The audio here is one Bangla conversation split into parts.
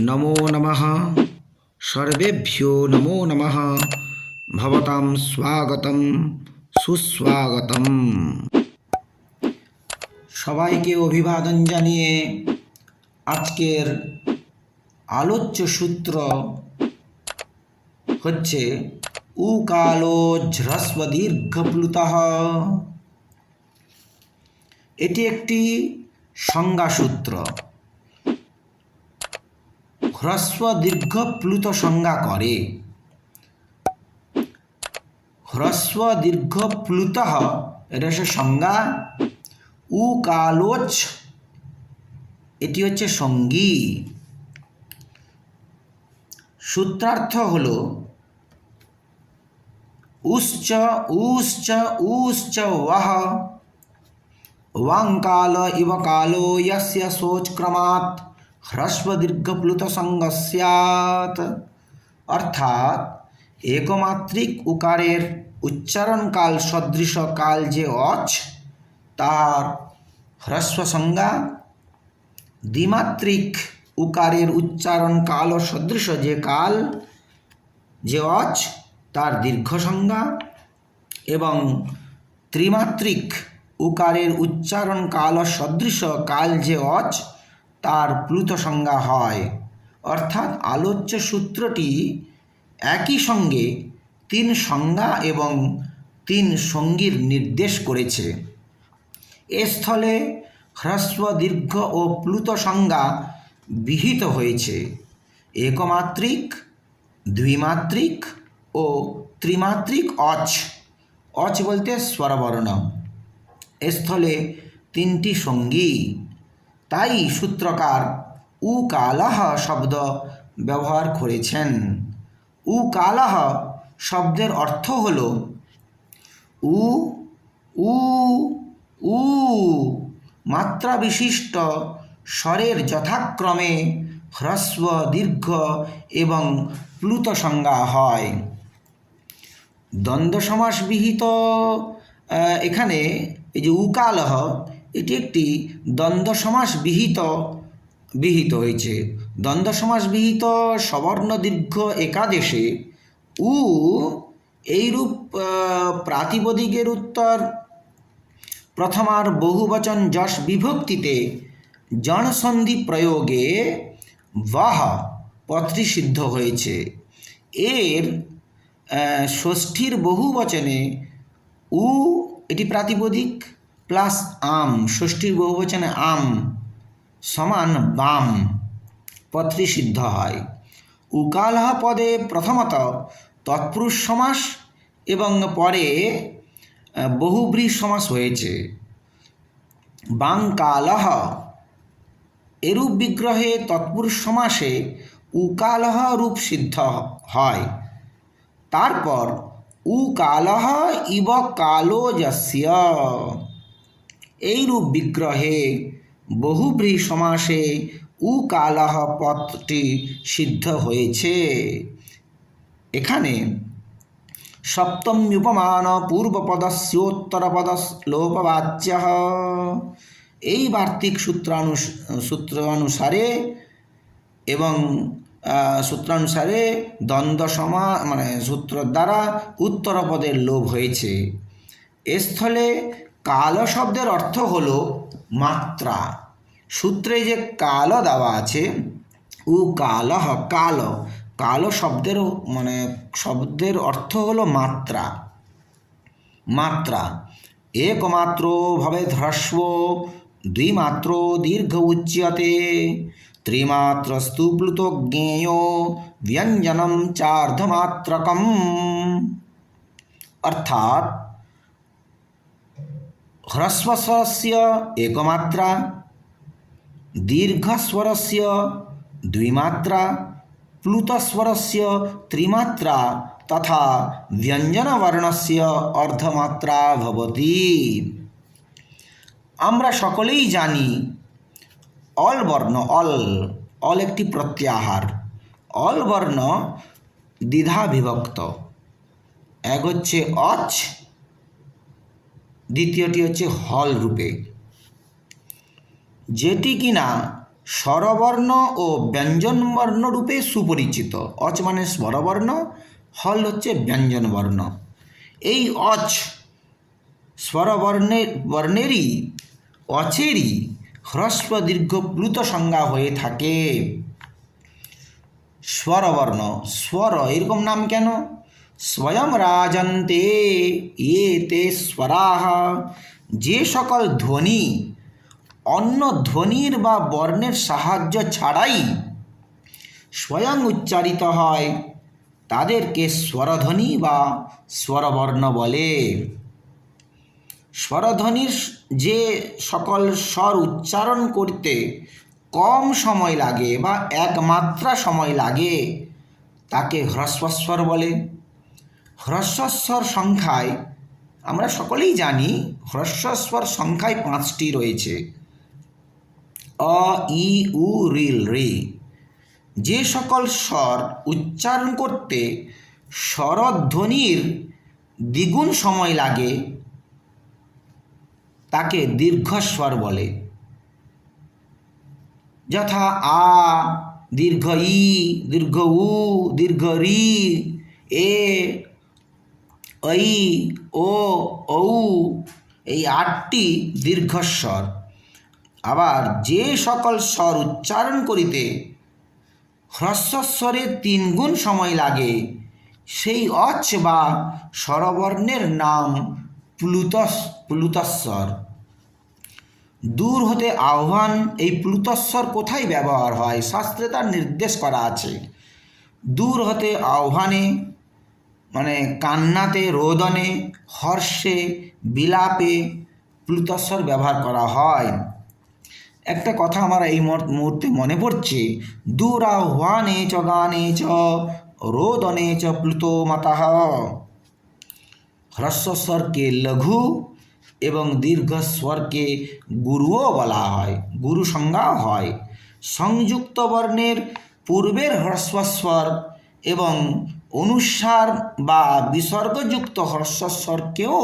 নমো নমঃ সর্বেভ্যো নমো নমঃ ভবতাম স্বাগতম সুস্বাগতম সবাইকে অভিবাদন জানিয়ে আজকের আলোচ্য সূত্র হচ্ছে উকালো ঝ্রস্ব দীর্ঘপ্লুতঃ এটি একটি সংজ্ঞাসূত্র হ্রস্ব দীর্ঘ প্লুত সংজ্ঞা করে। হ্রস্ব দীর্ঘ প্লুত, এটা হচ্ছে সংজ্ঞা। উ কালোচ, এটি হচ্ছে সঙ্গী। সূত্রার্থ হল, উশ্চ উশ্চ উশ্চ, ওয়াহ। ওয়াঙ্কাল ইব কালো, ইয়স্য সোচক্রমাৎ হ্রস্বদীর্ঘপ্লুত সঙ্গ স্যাৎ অর্থাৎ একমাত্রিক উকারের উচ্চারণকাল সদৃশ কাল যে অচ তার হ্রস্ব সংজ্ঞা দ্বিমাত্রিক উকারের উচ্চারণ কাল ও সদৃশ যে কাল যে অচ তার দীর্ঘ সংজ্ঞা এবং ত্রিমাত্রিক উকারের উচ্চারণ কাল ও সদৃশ কাল যে অচ তার প্লুত সংজ্ঞা হয়। অর্থাৎ আলোচ্য সূত্রটি একই সঙ্গে তিন সংজ্ঞা এবং তিন সঙ্গীর নির্দেশ করেছে। এ স্থলে হ্রস্ব দীর্ঘ ও প্লুত সংজ্ঞা বিহিত হয়েছে। একমাত্রিক, দ্বিমাত্রিক ও ত্রিমাত্রিক অচ। অচ বলতে স্বরবর্ণ। স্থলে তিনটি সঙ্গী। তাই সূত্রকার উ কালাহ শব্দ ব্যবহার করেছেন। উ কালাহ শব্দের অর্থ হল উ উ উ মাত্রা বিশিষ্ট স্বরের যথাক্রমে হ্রস্ব, দীর্ঘ এবং প্লুত সংজ্ঞা হয়। দ্বন্দ্ব সমাস বিহিত এখানে এই যে উকালহ এটি একটি দ্বন্দ্ব সমাস বিহিত বিহিত হয়েছে। দ্বন্দ্ব সমাস বিহিত সবর্ণ দীর্ঘ একাদেশে। উ এইরূপ প্রাতিপদিকের উত্তর। প্রথমার বহুবচন যশ বিভক্তিতে জনসন্ধি প্রয়োগে বাহ পত্রী সিদ্ধ হয়েছে। এর ষষ্ঠীর বহুবচনে উ এটি প্রাতিপদিক। প্লাস আম ষষ্ঠীর বহুবচনে আম, সমান বাম, পত্রী সিদ্ধ হয়। উকালহ পদে প্রথমত তৎপুরুষ সমাস এবং পরে বহুব্রী সমাস হয়েছে। বাংকালহ, এরূপ বিগ্রহে তৎপুরুষ সমাসে উকালহ রূপ সিদ্ধ হয়। তারপর উকালহ ইব কালো যস্য। এইরূপ বিগ্রহে বহুব্রী সমাসে উকালহ পথটি সিদ্ধ হয়েছে। এখানে সপ্তম্যুপমান পূর্বপদস্যোত্তরপদ লোপবাচ্য এই বার্তিক সূত্রানু সূত্র অনুসারে এবং সূত্রানুসারে দ্বন্দ্ব সমা মানে সূত্র দ্বারা উত্তর পদের লোভ হয়েছে। এ স্থলে কাল শব্দের অর্থ হল মাত্রা। সূত্রে যে কাল দেওয়া আছে, উ কালহ কাল। কালো শব্দের মানে শব্দের অর্থ হলো মাত্রা। মাত্রা। একমাত্র ভাবে ধ্রস্ব দ্বিমাত্র দীর্ঘ উচ্যতে ত্রিমাত্র প্লুত জ্ঞেয়, ব্যঞ্জনম চার্ধমাত্রকম। অর্থাৎ হ্রস্বস্বরস্য একমাত্রা দীর্ঘস্বরস্য দ্বিমাত্রা প্লুতস্বরস্য ত্রিমাত্রা তথা ব্যঞ্জনবর্ণস্য অর্ধমাত্রা ভবতি আমরা সকলেই জানি অল বর্ণ অল অল একটি প্রত্যাহার। অল বর্ণ দ্বিধা বিভক্ত এক হচ্ছে অচ দ্বিতীয়টি হচ্ছে হল রূপে। যেটি কিনা স্বরবর্ণ ও ব্যঞ্জনবর্ণ রূপে সুপরিচিত। অচ মানে স্বরবর্ণ, হল হচ্ছে ব্যঞ্জনবর্ণ। এই অচ স্বরবর্ণের বর্ণেরই, অচেরই হ্রস্ব দীর্ঘ প্লুত সংজ্ঞা হয়ে থাকে। স্বরবর্ণ, স্বর এরকম নাম কেন? স্বয়ং রাজন্তে এ তে স্বরাহ। যে সকল ধ্বনি, অন্য ধ্বনির বা বর্ণের সাহায্য ছাড়াই স্বয়ং উচ্চারিত হয়, তাদেরকে স্বরধ্বনি বা স্বরবর্ণ বলে। স্বরধ্বনির যে সকল স্বর উচ্চারণ করতে কম সময় লাগে বা এক মাত্রা সময় লাগে, তাকে হ্রস্বস্বর বলে। হ্রস্বস্বর সংখ্যায় আমরা সকলেই জানি হ্রস্বস্বর সংখ্যায় পাঁচটি রয়েছে। অ, ই, উ রিল রে যে সকল স্বর উচ্চারণ করতে স্বরধ্বনির দ্বিগুণ সময় লাগে, তাকে দীর্ঘস্বর বলে। যথা আ, দীর্ঘ ই, দীর্ঘ উ, দীর্ঘ রি, এ ঐ, ও, ঔ, এই আটটি দীর্ঘস্বর। আবার যে সকল স্বর উচ্চারণ করিতে হ্রস্বস্বরে তিন গুণ সময় লাগে, সেই অচ বা স্বরবর্ণের নাম প্লুতস, প্লুতস্বর। দূর হতে আহ্বান, এই প্লুতস্বর কোথায় ব্যবহার হয়? শাস্ত্রে তার নির্দেশ করা আছে। দূর হতে আহ্বানে মানে কান্নাতে, রোদনে, হর্ষে, বিলাপে প্লুতস্বর ব্যবহার করা হয়। একটা কথা আমার এই মুহূর্তে মনে পড়ছে। দূর আহ্বানে চ গানে চ, রোদনে চ প্লুত মাতাহ। হ্রস্বস্বরকে লঘু এবং দীর্ঘস্বরকে গুরুও বলা হয় গুরু সংজ্ঞাও হয়। সংযুক্ত বর্ণের পূর্বের হ্রস্বস্বর এবং অনুসার বা বিসর্গযুক্ত হ্রস্বস্বরকেও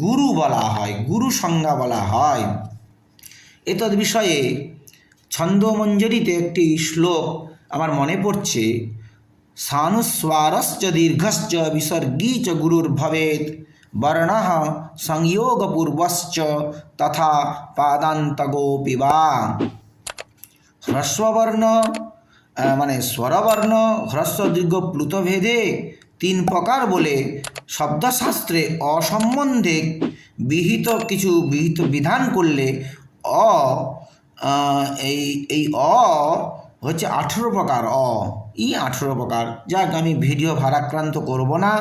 গুরু বলা হয়, গুরু সংজ্ঞা বলা হয়। এতদ বিষয়ে ছন্দমঞ্জরিতে একটি শ্লোক আমার মনে পড়ছে, সানুস্বারশ্চ দীর্ঘশ্চ বিসর্গী চ গুরুর্ভবেত বর্ণ সংযোগপূর্বশ্চ তথা পাদান্তগোপি বা হ্রস্ববর্ণ মানে স্বরবর্ণ হ্রস্ব দীর্ঘ প্লুতভেদে তিন প্রকার বলে শব্দশাস্ত্রে অসম্বন্ধে বিহিত কিছু বিহিত বিধান করলে অ এই এই অ হচ্ছে আঠেরো প্রকার, অ, ই আঠেরো প্রকার। যাক, আমি ভিডিও ভারাক্রান্ত করব না।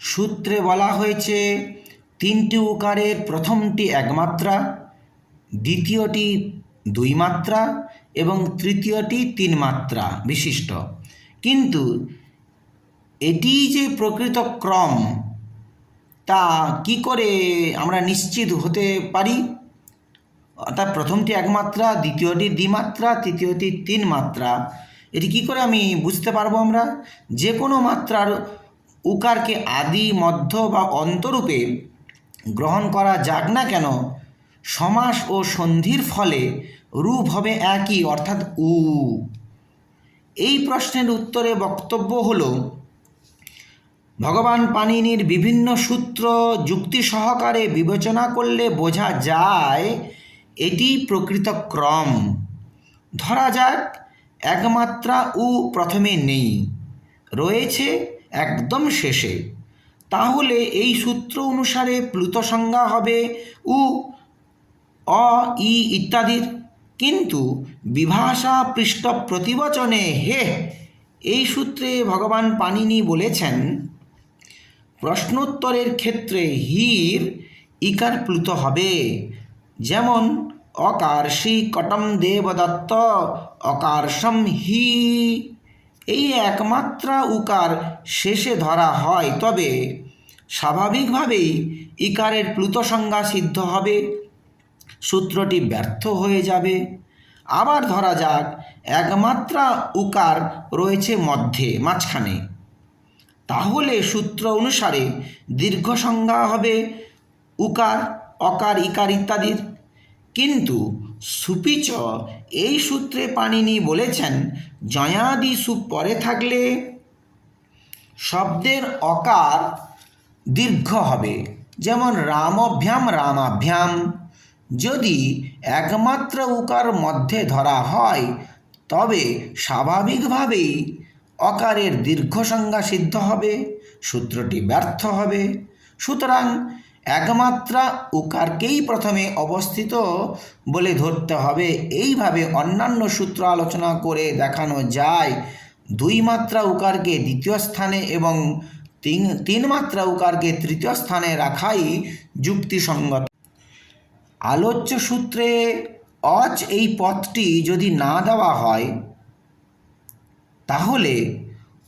সূত্রে বলা হয়েছে, তিনটি উকারের প্রথমটি একমাত্রা, দ্বিতীয়টি দুই মাত্রা এবং তৃতীয়টি তিন মাত্রা বিশিষ্ট। কিন্তু এটি যে প্রকৃত ক্রম, তা কি করে আমরা নিশ্চিত হতে পারি? অর্থাৎ প্রথমটি একমাত্রা দ্বিতীয়টি দ্বিমাত্রা, তৃতীয়টি তিন মাত্রা। এটি কি করে আমি বুঝতে পারব আমরা? যে কোনো মাত্রার উকারকে আদি, মধ্য বা অন্তরূপে গ্রহণ করা যাক না কেন সমাস ও সন্ধির ফলে রূপ হবে একই, অর্থাৎ উ। এই প্রশ্নের উত্তরে বক্তব্য হলো, ভগবান পাণিনির বিভিন্ন সূত্র যুক্তি সহকারে বিবেচনা করলে বোঝা যায়, এটি প্রকৃত ক্রম। ধরা যাক, একমাত্রা উ প্রথমে নেই, রয়েছে একদম শেষে। তাহলে এই সূত্র অনুসারে প্লুত সংজ্ঞা হবে উ অ, ই ইত্যাদির কিন্তু বিভাষা পৃষ্ঠ প্রতিবচনে হে, এই সূত্রে ভগবান পাণিনি বলেছেন, প্রশ্নোত্তরের ক্ষেত্রে হির ইকার প্লুত হবে। যেমন, অকার শ্রী কটম দেবদত্ত অকারসম হি। এই একমাত্রা উকার শেষে ধরা হয়, তবে স্বাভাবিকভাবেই ইকারের প্লুত সংজ্ঞা সিদ্ধ হবে। সূত্রটি ব্যর্থ হয়ে যাবে। আবার ধরা যাক, একমাত্রা উকার রয়েছে মধ্যে, মাঝখানে। তাহলে সূত্র অনুসারে দীর্ঘ সংজ্ঞা হবে উকার, অকার, ইকার ইত্যাদির। কিন্তু সুপিচ এই সূত্রে পাণিনি বলেছেন, জয়াদি সুপ পরে থাকলে শব্দের অকার দীর্ঘ হবে। যেমন রামভ্যাম রামাভ্যাম যদি একমাত্র উকার মধ্যে ধরা হয়, তবে স্বাভাবিকভাবেই অকারের দীর্ঘ সংজ্ঞা সিদ্ধ হবে, সূত্রটি ব্যর্থ হবে। সুতরাং একমাত্রা উকারকেই প্রথমে অবস্থিত বলে ধরতে হবে। এইভাবে অন্যান্য সূত্র আলোচনা করে দেখানো যায় দুই মাত্রা উকারকে দ্বিতীয় স্থানে এবং তিন তিন মাত্রা উকারকে তৃতীয় স্থানে রাখাই যুক্তিসঙ্গত। আলোচ্য সূত্রে অচ এই পথটি যদি না দেওয়া হয়, তাহলে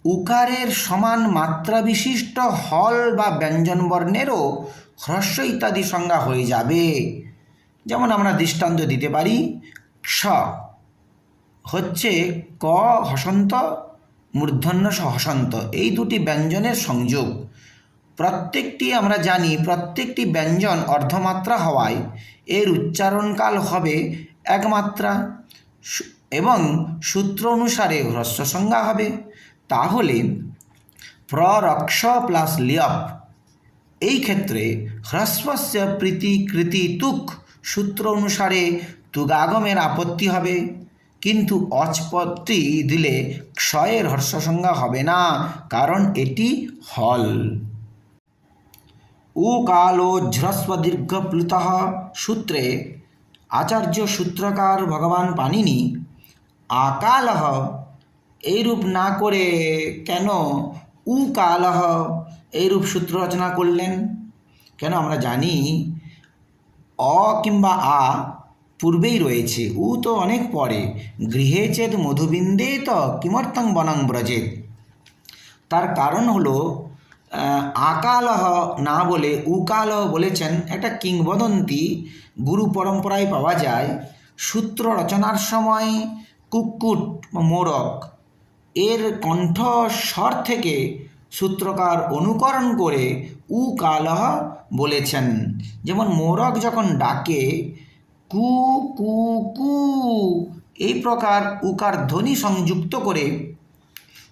উকারের সমান মাত্রা বিশিষ্ট হল বা ব্যঞ্জনবর্ণেরও হ্রস্ব ইত্যাদি সংজ্ঞা হয়ে যাবে। যেমন আমরা দৃষ্টান্ত দিতে পারি স হচ্ছে ক হসন্ত, মূর্ধন্য স হসন্ত, এই দুটি ব্যঞ্জনের সংযোগ। প্রত্যেকটি আমরা জানি প্রত্যেকটি ব্যঞ্জন অর্ধমাত্রা হওয়ায় এর উচ্চারণকাল হবে একমাত্রা। এবং সূত্র অনুসারে হ্রস্ব সংজ্ঞা হবে। তাহলে প্ররক্ষ প্লাস লিয়প। এই ক্ষেত্রে হ্রস্বস্য প্রীতি কৃতি তুক সূত্র অনুসারে তুগাগমের আপত্তি হবে। কিন্তু অচপত্তি দিলে ক্ষয়ের হর্ষ সংজ্ঞা হবে না, কারণ এটি হল। উ কালোঝ্রস্ব দীর্ঘ প্লুত সূত্রে আচার্য সূত্রকার ভগবান পানিনি আকালহ এইরূপ না করে কেন উ কালহ এইরূপ সূত্র রচনা করলেন কেন আমরা জানি অ কিংবা আ পূর্বেই রয়েছে উ তো অনেক পরে গৃহে চেদ মধুবিন্দে তো কিমর্থং বনং ব্রজেত তার কারণ হলো আকালহ না বলে উকালহ বলেছেন একটা কিংবদন্তি গুরু পরম্পরায় পাওয়া যায়। সূত্র রচনার সময় কুক্কুট বা মোরক এর কণ্ঠ স্বর থেকে সূত্রকার অনুকরণ করে উ কালহ বলেছেন। যেমন মোরক যখন ডাকে, কু কু কু, এই প্রকার উকার ধ্বনি সংযুক্ত করে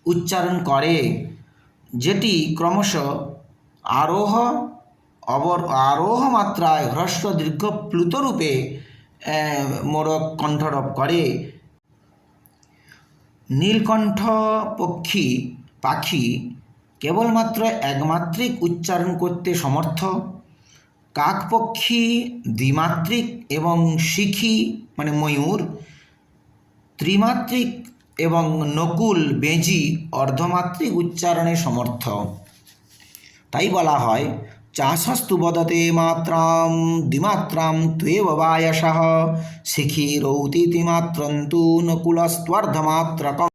উচ্চারণ করে। যেটি ক্রমশ আরোহ অবর আরোহ মাত্রায় হ্রস্ব দীর্ঘ প্লুতরূপে মোরক কণ্ঠরব করে। নীলকণ্ঠ পক্ষী পাখি কেবলমাত্র একমাত্রিক উচ্চারণ করতে সমর্থ। কাকপক্ষী দ্বিমাত্রিক এবং শিখি মানে ময়ূর, ত্রিমাত্রিক এবং নকুল বেজি অর্ধমাত্রিক উচ্চারণে সমর্থ। তাই বলা হয়, চাষস্তু বদতে মাত্রাম, দ্বিমাত্রাম ত্বেব শিখি রৌতি তিমাত্রন্তু নকুলস্ত্বর্ধমাত্রকম।